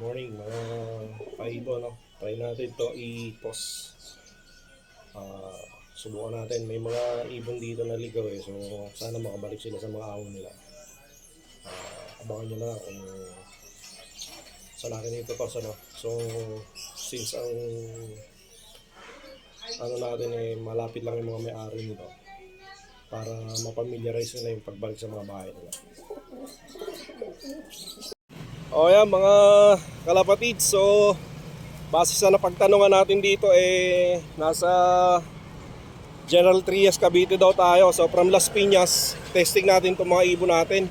morning mga kaibo no. Try natin to i-post. Ah, subukan natin. May mga ibon dito na ligaw eh. So sana makabalik sila sa mga awon nila. Ah, abangan nyo na kung saan natin ito to no. So since ang ano natin eh malapit lang yung mga may-ari nito para mapamiliarize nila yung pagbalik sa mga bahay nila. O yan mga kalapatid, so base sa napagtanungan natin dito eh nasa General Trias Cavite daw tayo. So from Las Piñas, testing natin itong mga ibon natin.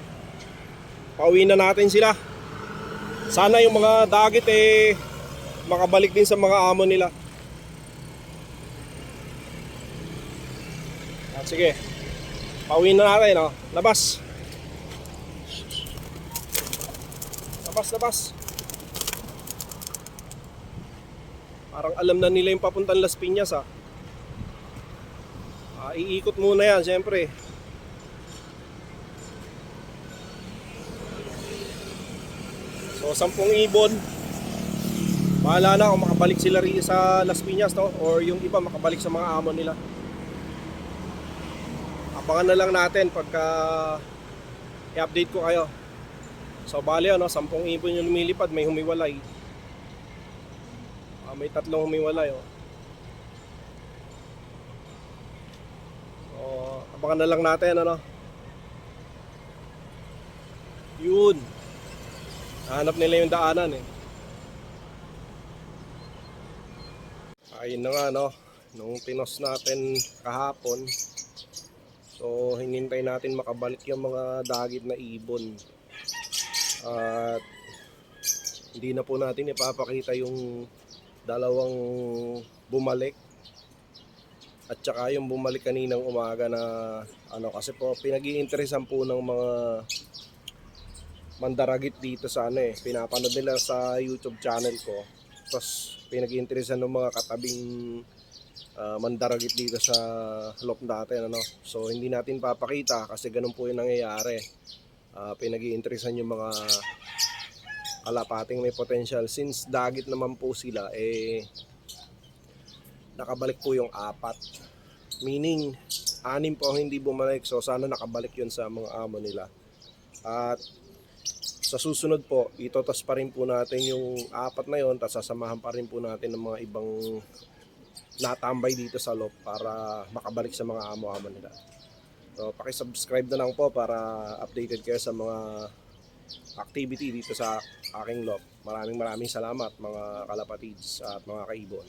Pauwi na natin sila. Sana yung mga dagit eh makabalik din sa mga amo nila. At sige, pauwi na natin, no? Labas. Labas, labas. Parang alam na nila yung papuntang Las Piñas, ah. Ah, iikot muna yan, siyempre. So, sampung ibon. Bahala na kung makabalik sila rin sa Las Piñas, no? Or yung iba makabalik sa mga amo nila. Abangan na lang natin pagka i-update ko kayo. So bali ano, 10 ibon yung lumilipad, may humiwalay. Ah, may tatlong humiwalay oh. So, abangan na lang natin ano. Yun. Hanap nila yung daanan eh. Ayun na nga no, nung pinos natin kahapon, so hinintay natin makabalik yung mga dagit na ibon. At hindi na po natin ipapakita yung dalawang bumalik. At saka yung bumalik kaninang umaga na ano kasi po pinag-iinteresan po ng mga mandaragit dito sa ano eh pinapanood nila sa YouTube channel ko. Tapos pinag-iinteresan ng mga katabing ah, mandaragit dito sa loop natin ano. So hindi natin papakita kasi ganun po yung nangyayari Ah, pinag-iinteresan yung mga kalapating may potential. Since dagit naman po sila eh nakabalik po yung apat. Meaning anim po hindi bumalik. So sana nakabalik yun sa mga amo nila. At sa susunod po itotas pa rin po natin yung apat na yon tapos sasamahan pa rin po natin ng mga ibang natambay dito sa loob para makabalik sa mga amo-amo nila So, paki-subscribe na lang po para updated kayo sa mga activity dito sa aking loob. Maraming maraming salamat mga kalapatids at mga kaibon.